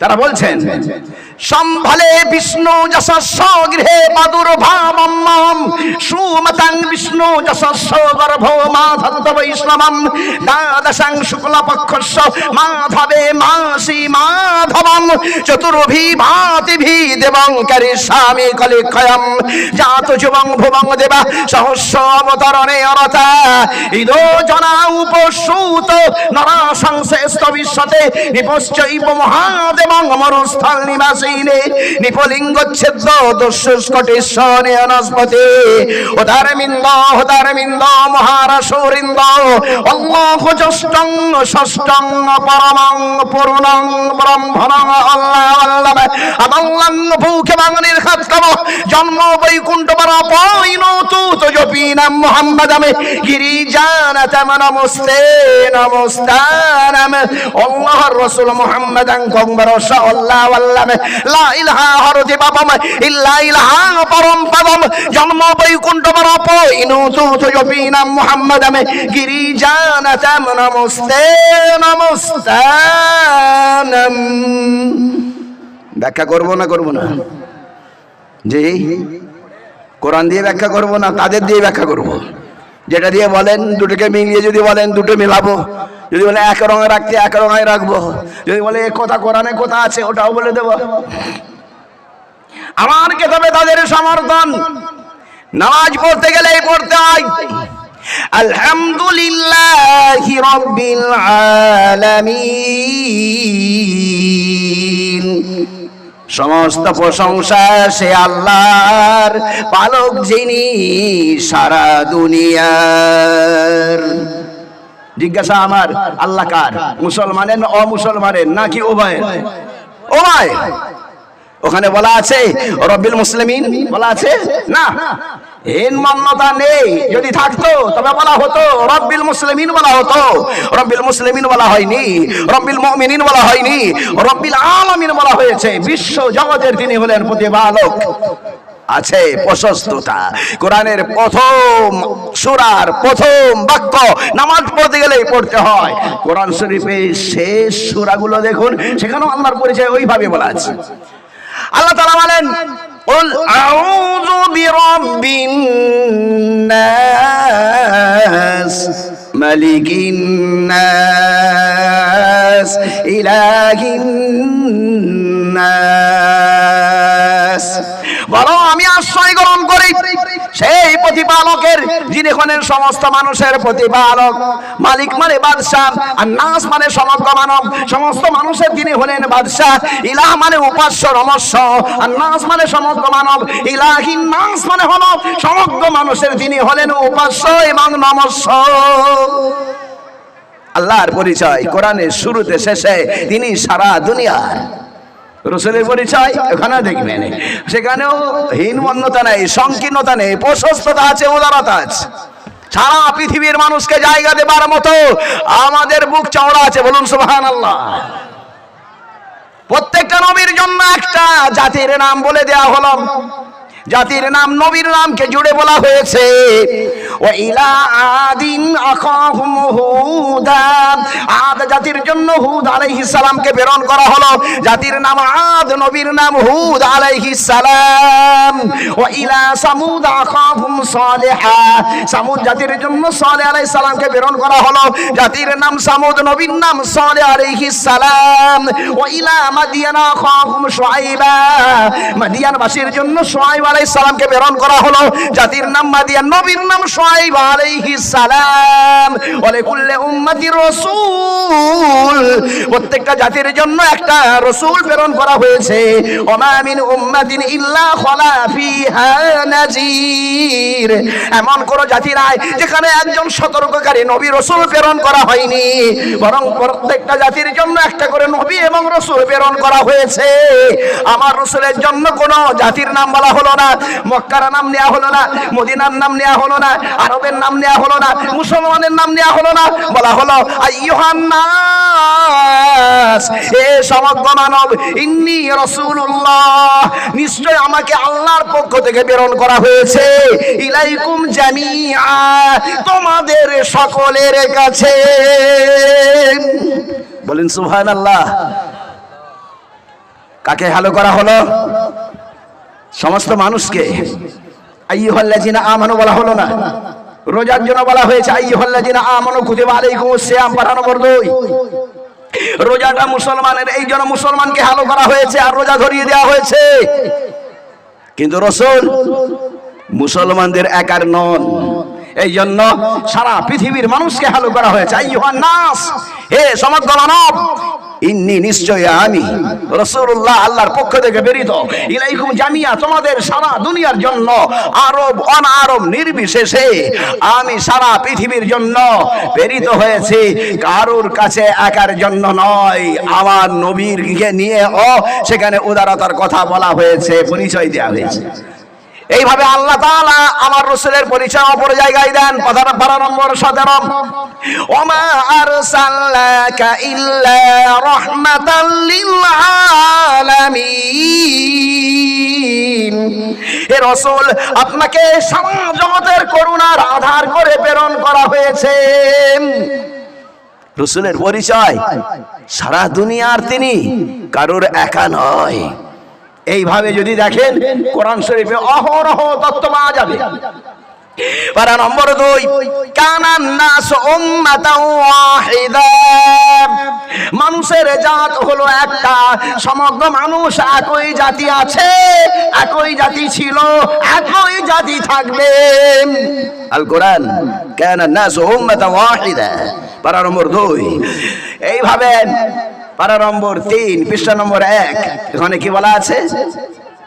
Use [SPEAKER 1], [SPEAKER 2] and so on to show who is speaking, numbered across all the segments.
[SPEAKER 1] তারা বলছেন, সম্ভালে বিষ্ণু যশস্ব গৃহে বাদুর ভামম সুমতাং বিষ্ণু গর্ভ মাধব বৈষ্ণবম, দ্বাদশাং শুক্লপক্ষ মাধবে মাসি মাধবম চতুর্ভি ভাতিভি দেবং স্বামী কলিক্ষয়ম। জাত যুবং ভুবং দেবা সহস্র অবতরণে অরতা ইদো জনা উপসূত নরা সংশ্রেষ্ঠ বিশ্বতে নিপশ্চৈব মহাদেবং মরুস্থল নিবাসীনে। নিপলিঙ্গ ছেদ্র দস্যুস্কটেশ্বরে অনস্পতি। অল্লাহ পরমং পূর্ণং ব্রহ্মণং আল্লাহ আল্লাহ। আদল্লাং ভূখে বাঙালির খাতকাম জন্ম বৈকুণ্ঠ বর পয়ন তু তজপীনাম মুহাম্মাদামে গিরিজানাতাম নমস্তে নমস্তানাম। আল্লাহর রাসূল মুহাম্মাদান কংবর সাল্লাল্লাহু আলাইহি লা ইলাহা হরতি বাবাম ইল্লা ইলাহা পরম পদম জন্ম বৈকুণ্ঠ বর পয়ন তু তজপীনাম মুহাম্মাদামে গিরিজানাতাম নমস্তে নমস্তানাম। ব্যাখ্যা করব না করব না? জি? কোরআন দিয়ে ব্যাখ্যা করব না তাদের দিয়ে ব্যাখ্যা করব? যেটা দিয়ে বলেন, দুটোকে মিলিয়ে যদি বলেন, দুটো মিলাবো। যদি বলে এক রঙে রাখতে, এক রঙে রাখব। যদি বলে এ কথা কোরআনে কথা আছে, ওটাও বলে দেব। আমার কে কেতাবে তাদের সমর্থন। নামাজ পড়তে গেলেই পড়তে হয়। আলহামদুলিল্লাহ রব্বিল আলামিন। সমস্ত প্রশংসা সে আল্লাহর, পালক যিনি সারা দুনিয়ার। জিজ্ঞাসা আমার, আল্লাহ কার? মুসলমানের অমুসলমানের, নাকি উভয়ের? উভয়। ওখানে বলা আছে, রব্বিল মুসলিমিন, বলা আছে? না। মান্যতা নেই। যদি থাকতো, তবে বলা হতো, রব্বিল বলা হতো। বলা হয়নি, রব্বিল বলা হয়নি, রব্বিল আলামিন বলা হয়েছে। বিশ্ব জগতের তিনি হলেন প্রতিপালক। আছে প্রশস্ততা। কোরআনের প্রথম সুরার প্রথম বাক্য, নামাজ পড়তে গেলেই পড়তে হয়। কোরআন শরীফের শেষ সুরাগুলো দেখুন, সেখানেও আল্লাহর পরিচয় ওইভাবে বলা আছে। আল্লাহ তাআলা বলেন قل أعوذ برب الناس ملك الناس إله الناس. সেই প্রতিপালকের, যিনি হলেন সমস্ত মানুষের প্রতিপালক। মালিক মানে বাদশাহ, আর নাস মানে সমগ্র মানব। সমস্ত মানুষের যিনি হলেন বাদশাহ, ইলাহ মানে উপাস্য রমস্য আর নাস মানে সমগ্র মানব, ইলাহীন নাস মানে হলো সমগ্র মানুষের যিনি হলেন উপাস্য এবং নমস্য। আল্লাহর পরিচয় কোরআনের শুরুতে শেষে তিনি সারা দুনিয়ার রসুলের পরিচয় ওখানে দেখবেন সেখানেও হীনমন্যতা নেই, সংকীর্ণতা নেই, প্রশস্ততা আছে, উদারতা আছে। সারা পৃথিবীর মানুষকে জায়গা দেবার মতো আমাদের বুক চওড়া আছে, বলুন সুবহান আল্লাহ প্রত্যেকটা নবীর জন্য একটা জাতির নাম বলে দেয়া হলো। জাতির নাম, নবীর নামকে জুড়ে বলা হয়েছে। ইলা আদিন আখাহুম হুদা। আদ জাতির জন্য হুদ আলাইহিস সালামকে প্রেরণ করা হলো। জাতির নাম আদ, নবীর নাম হুদ আলাইহিস সালাম। ও ইলা সামুদ আখাহুম সালেহা। সামুদ জাতির জন্য সালেহ আলাইহিস সালামকে প্রেরণ করা হলো। জাতির নাম সামুদ, নবীর নাম সালেহ আলাইহিস সালাম। ও ইলা মাদিয়ানা আখাহুম শুআইবা। মাদিয়ান বাসীর জন্য শুআইব আলাইহিস সালামকে প্রেরণ করা হলো। জাতির নাম মাদিয়ান, নবীর নাম শুআইব আলাইহিস সালাম। ওয়ালে কুল্লি উম্মতির রাসূল। প্রত্যেকটা জাতির জন্য একটা রাসূল প্রেরণ করা হয়েছে। ওমা মিন উম্মাতিন ইল্লা খালা ফিহা নাজির এমন কোন জাতি নাই যেখানে একজন সতর্ককারী নবী রাসূল প্রেরণ করা হয়নি। বরং প্রত্যেকটা জাতির জন্য একটা করে নবী এবং রাসূল প্রেরণ করা হয়েছে। আমার রাসূলের জন্য কোন জাতির নাম বলা হলো না, মক্কার নাম নেওয়া হলো না, মদিনার নাম নেওয়া হলো না। আরবের নাম নেওয়া হলো না, মুসলমানের নাম নেওয়া হলো না। বলা হলো, আইয়ুহান্নাস এ সমগ্র মানব, ইন্নি রাসূলুল্লাহ, নিশ্চয় আমাকে আল্লাহর পক্ষ থেকে প্রেরণ করা হয়েছে। ইলাইকুম জামিআ, তোমাদের সকলের কাছে। বলেন, সুবহানাল্লাহ। কাকে হ্যালো করা হলো? সমস্ত মানুষকে। আইয়ুহাল্লাযিনা আমানু বলা হলো না। রোজার জন্য বলা হয়েছে, আইয়ুহাল্লাযিনা আমানু কুতিবা আলাইকুমুস সিয়াম পারা নম্বর দুই রোজাটা মুসলমানের, এই জন্য মুসলমানকে হালো করা হয়েছে আর রোজা ধরিয়ে দেওয়া হয়েছে। কিন্তু রসুল মুসলমানদের একার নন। এই জন্য সারা পৃথিবীর মানুষকে হালো করা হয়েছে। নাস, হে সমগ্র মানব ইন্নি নিশ্চয় আমি। রসুল্লাহ আল্লাহর পক্ষ থেকে বেরিত ইলাইকুম জামিয়া, তোমাদের সারা দুনিয়ার জন্য আরব অনারব নির্বিশেষে আমি সারা পৃথিবীর জন্য প্রেরিত হয়েছি। কারোর কাছে একার জন্য নয়, আমার নবীরকে নিয়ে ও সেখানে উদারতার কথা বলা হয়েছে, পরিচয় দেওয়া হয়েছে। এইভাবে আল্লাহ তাআলা আমার রসুলের পরিচয় অপর জায়গায় দেন। পাতার পারা নম্বর, সতেরো। ওমা আরসালনাকা ইল্লা রাহমাতাল লিল আলামিন হে রসুল, আপনাকে সারা জগতের করুণার আধার করে প্রেরণ করা হয়েছে। রসুলের পরিচয় সারা দুনিয়ার তিনি, কারোর একা নয়। এইভাবে যদি দেখেন, কোরআন শরীফে অহরহ তত্ত্ব পাওয়া যাবে। মানুষের জাত হলো একটা, সমগ্র মানুষ একই জাতি আছে, একই জাতি ছিল, একই জাতি থাকবে। আল কোরআন, কানান নাস উম্মাতাও ওয়াহিদা। নম্বর এইভাবে পারা নম্বর তিন, পৃষ্ঠা নম্বর এক। এখানে কি বলা আছে?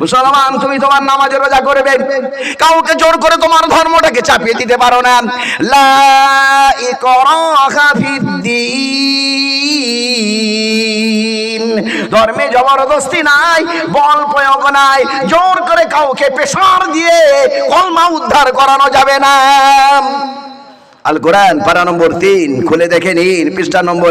[SPEAKER 1] মুসলমান, তুমি তোমার নামাজ রোজা করবে। কাউকে জোর করে তোমার ধর্মটাকে চাপিয়ে দিতে পারো না। লা ধর্মে জবরদস্তি নাই, বল প্রয়োগ নাই। জোর করে কাউকে পেশার দিয়ে কলমা উদ্ধার করানো যাবে না। আল কোরআন পারা নম্বর তিন। খুলে দেখে নিন, পৃষ্ঠা নম্বর